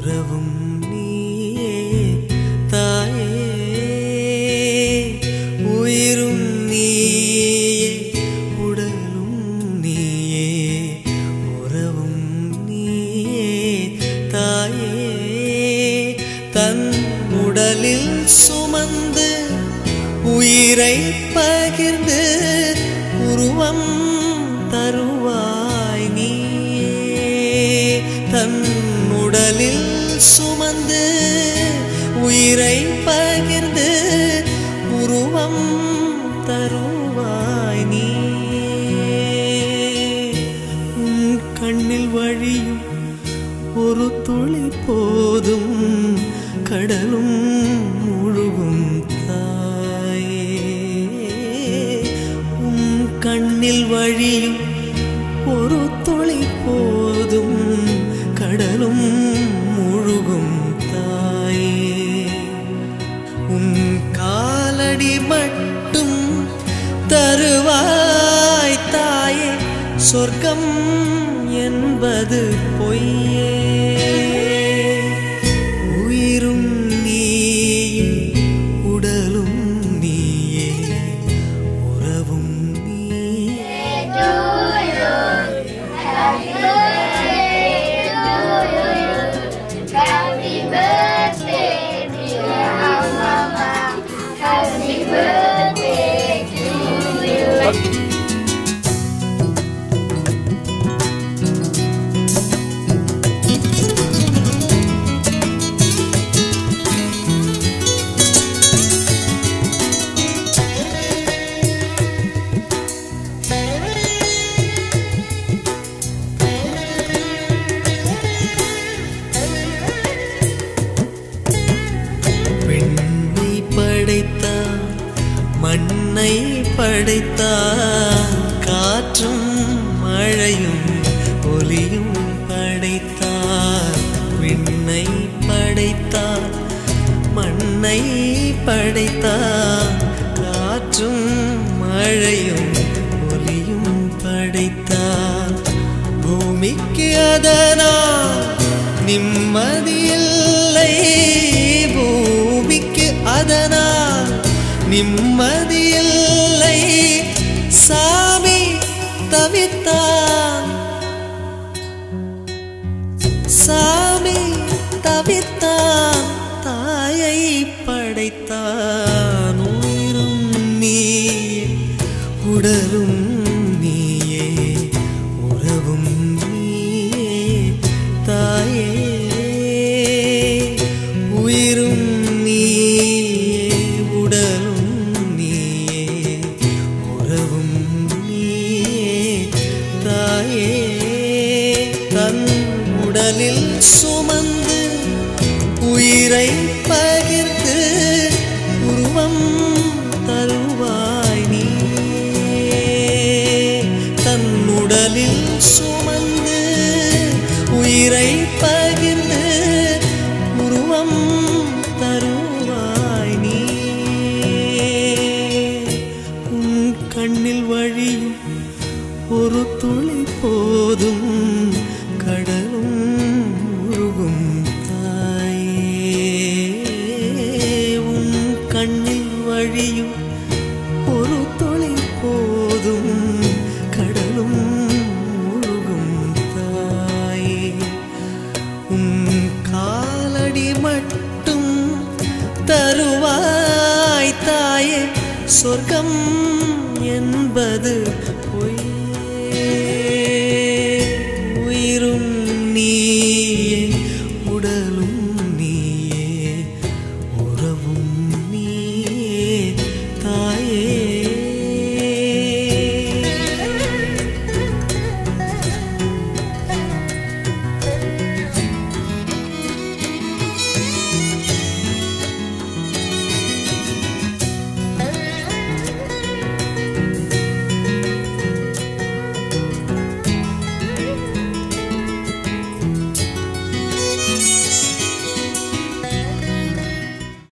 உறவும் நீயே தாயே. உயிரும் நீயே உடலும் நீயே உறவும் நீயே தாயே. தன் உடலில் சுமந்து உயிரை பகிர்ந்து உருவம் தருவாய் நீயே. தன் உடலில் சுமந்து உயிரை பகிர்ந்து உருவம் தருவாய் நீ உன் கண்ணில் வழியும் ஒரு துளி போதும் கடலும் முழுகும் தாயே. உன் கண்ணில் வழியும் சொர்க்கம் என்பது பொய்யே. உன்னை படைத்தான். காற்றும் மழையும் ஒலியும் படைத்தான். விண்ணை படைத்தான். மண்ணை படைத்தான். காற்றும் மழையும் ஒலியும் படைத்தான். பூமிக்கு அதனால் நிம்மதியில் நிம்மதியில்லை. சாமி தவித்தான். சாமி தவித்தான். தாயை படைத்தான். உயிரும் நீ உடலும் தன் உடலில் சுமந்து உயிரை பகிர்ந்து உருவம் தருவாய் நீ தன் உடலில் சுமந்து சொர்க்கம் என்பது